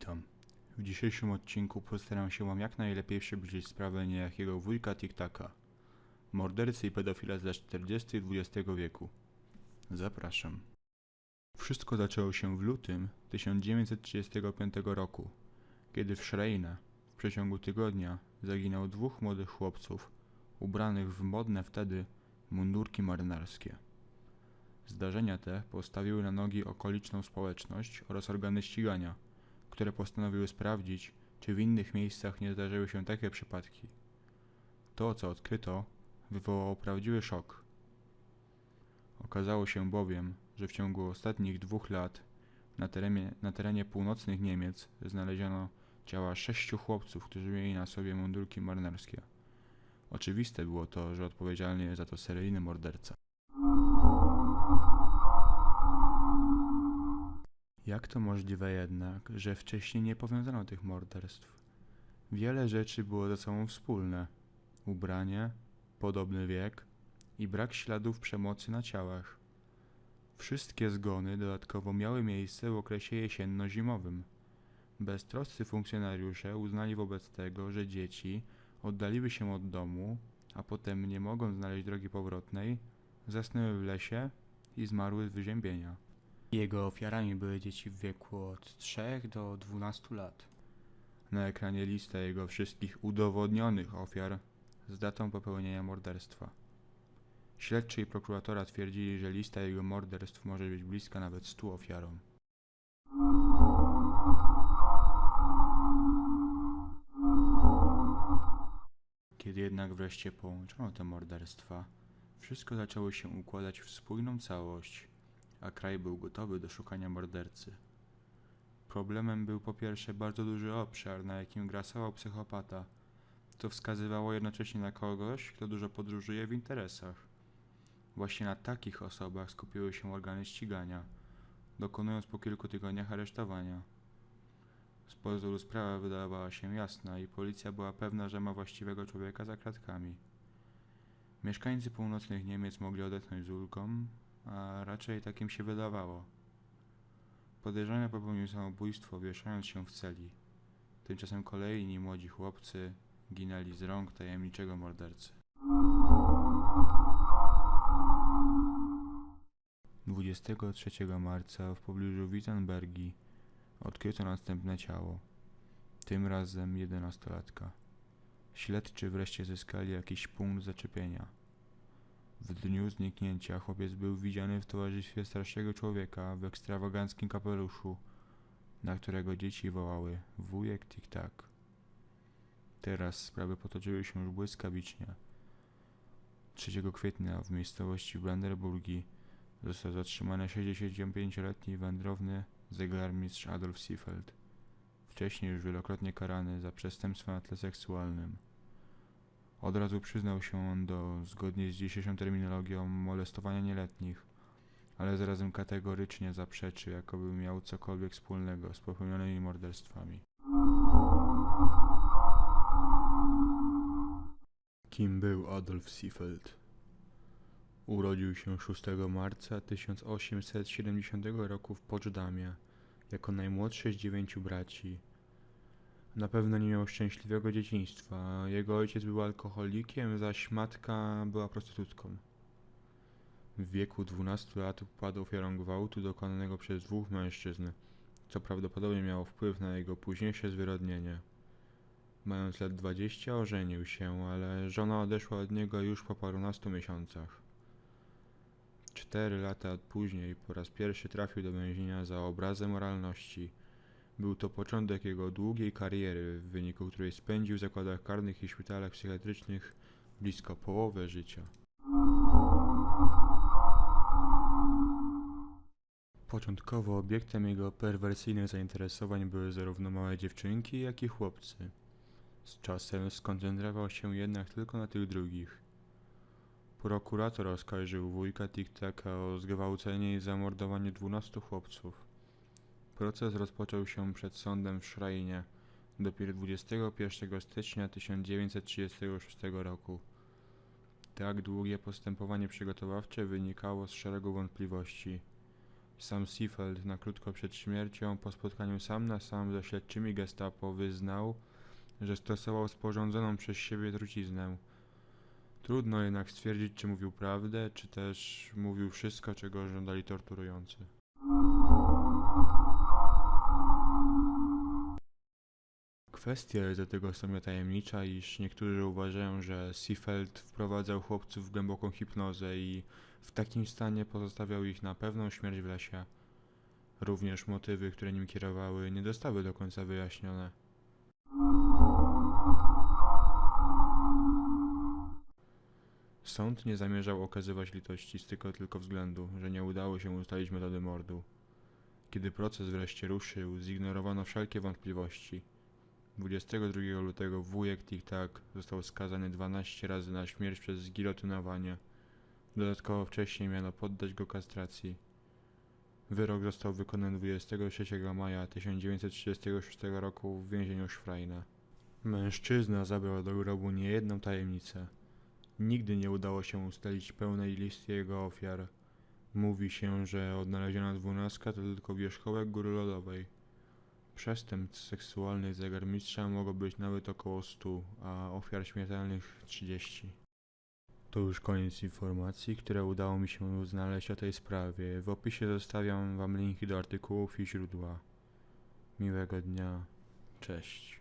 Witam. W dzisiejszym odcinku postaram się Wam jak najlepiej przybliżyć sprawę niejakiego wujka Tiktaka, mordercy i pedofila z lat 40. XX wieku. Zapraszam. Wszystko zaczęło się w lutym 1935 roku, kiedy w Szrejne w przeciągu tygodnia zaginęło dwóch młodych chłopców ubranych w modne wtedy mundurki marynarskie. Zdarzenia te postawiły na nogi okoliczną społeczność oraz organy ścigania, które postanowiły sprawdzić, czy w innych miejscach nie zdarzyły się takie przypadki. To, co odkryto, wywołało prawdziwy szok. Okazało się bowiem, że w ciągu ostatnich dwóch lat na terenie, na terenie północnych Niemiec znaleziono ciała sześciu chłopców, którzy mieli na sobie mundurki marynarskie. Oczywiste było to, że odpowiedzialny jest za to seryjny morderca. Jak to możliwe jednak, że wcześniej nie powiązano tych morderstw? Wiele rzeczy było ze sobą wspólne: ubranie, podobny wiek i brak śladów przemocy na ciałach. Wszystkie zgony dodatkowo miały miejsce w okresie jesienno-zimowym. Beztroscy funkcjonariusze uznali wobec tego, że dzieci oddaliły się od domu, a potem nie mogąc znaleźć drogi powrotnej, zasnęły w lesie i zmarły z wyziębienia. Jego ofiarami były dzieci w wieku od 3 do 12 lat. Na ekranie lista jego wszystkich udowodnionych ofiar z datą popełnienia morderstwa. Śledczy i prokuratora twierdzili, że lista jego morderstw może być bliska nawet 100 ofiarom. Kiedy jednak wreszcie połączono te morderstwa, wszystko zaczęło się układać w spójną całość, a kraj był gotowy do szukania mordercy. Problemem był po pierwsze bardzo duży obszar, na jakim grasował psychopata. To wskazywało jednocześnie na kogoś, kto dużo podróżuje w interesach. Właśnie na takich osobach skupiły się organy ścigania, dokonując po kilku tygodniach aresztowania. Z pozoru sprawa wydawała się jasna i policja była pewna, że ma właściwego człowieka za kratkami. Mieszkańcy północnych Niemiec mogli odetchnąć z ulgą, a raczej tak im się wydawało. Podejrzany popełnił samobójstwo, wieszając się w celi. Tymczasem kolejni młodzi chłopcy ginęli z rąk tajemniczego mordercy. 23 marca w pobliżu Wittenbergi odkryto następne ciało. Tym razem 11-latka. Śledczy wreszcie zyskali jakiś punkt zaczepienia. Dniu zniknięcia chłopiec był widziany w towarzystwie starszego człowieka w ekstrawaganckim kapeluszu, na którego dzieci wołały wujek tik-tak. Teraz sprawy potoczyły się już błyskawicznie. 3 kwietnia w miejscowości Brandenburgi został zatrzymany 65-letni wędrowny zegarmistrz Adolf Seefeld, wcześniej już wielokrotnie karany za przestępstwa na tle seksualnym. Od razu przyznał się on do, zgodnie z dzisiejszą terminologią, molestowania nieletnich, ale zarazem kategorycznie zaprzeczy, jakoby miał cokolwiek wspólnego z popełnionymi morderstwami. Kim był Adolf Seefeld? Urodził się 6 marca 1870 roku w Poczdamie, jako najmłodszy z dziewięciu braci. Na pewno nie miał szczęśliwego dzieciństwa. Jego ojciec był alkoholikiem, zaś matka była prostytutką. W wieku 12 lat upadł ofiarą gwałtu dokonanego przez dwóch mężczyzn, co prawdopodobnie miało wpływ na jego późniejsze zwyrodnienie. Mając lat 20 ożenił się, ale żona odeszła od niego już po parunastu miesiącach. Cztery lata później po raz pierwszy trafił do więzienia za obrazę moralności. Był to początek jego długiej kariery, w wyniku której spędził w zakładach karnych i szpitalach psychiatrycznych blisko połowę życia. Początkowo obiektem jego perwersyjnych zainteresowań były zarówno małe dziewczynki, jak i chłopcy. Z czasem skoncentrował się jednak tylko na tych drugich. Prokurator oskarżył wujka Tiktaka o zgwałcenie i zamordowanie 12 chłopców. Proces rozpoczął się przed sądem w Szrajnie dopiero 21 stycznia 1936 roku. Tak długie postępowanie przygotowawcze wynikało z szeregu wątpliwości. Sam Seefeld na krótko przed śmiercią, po spotkaniu sam na sam ze śledczymi gestapo wyznał, że stosował sporządzoną przez siebie truciznę. Trudno jednak stwierdzić, czy mówił prawdę, czy też mówił wszystko, czego żądali torturujący. Kwestia jest do tego sobie tajemnicza, iż niektórzy uważają, że Seefeld wprowadzał chłopców w głęboką hipnozę i w takim stanie pozostawiał ich na pewną śmierć w lesie. Również motywy, które nim kierowały, nie zostały do końca wyjaśnione. Sąd nie zamierzał okazywać litości z tego tylko względu, że nie udało się ustalić metody mordu. Kiedy proces wreszcie ruszył, zignorowano wszelkie wątpliwości. 22 lutego wujek Tik-Tak został skazany 12 razy na śmierć przez zgilotynowanie. Dodatkowo wcześniej miano poddać go kastracji. Wyrok został wykonany 23 maja 1936 roku w więzieniu Schweina. Mężczyzna zabrał do grobu niejedną tajemnicę. Nigdy nie udało się ustalić pełnej listy jego ofiar. Mówi się, że odnaleziona dwunastka to tylko wierzchołek góry lodowej. Przestępstw seksualnych zegarmistrza mogło być nawet około 100, a ofiar śmiertelnych 30. To już koniec informacji, które udało mi się znaleźć o tej sprawie. W opisie zostawiam Wam linki do artykułów i źródła. Miłego dnia. Cześć.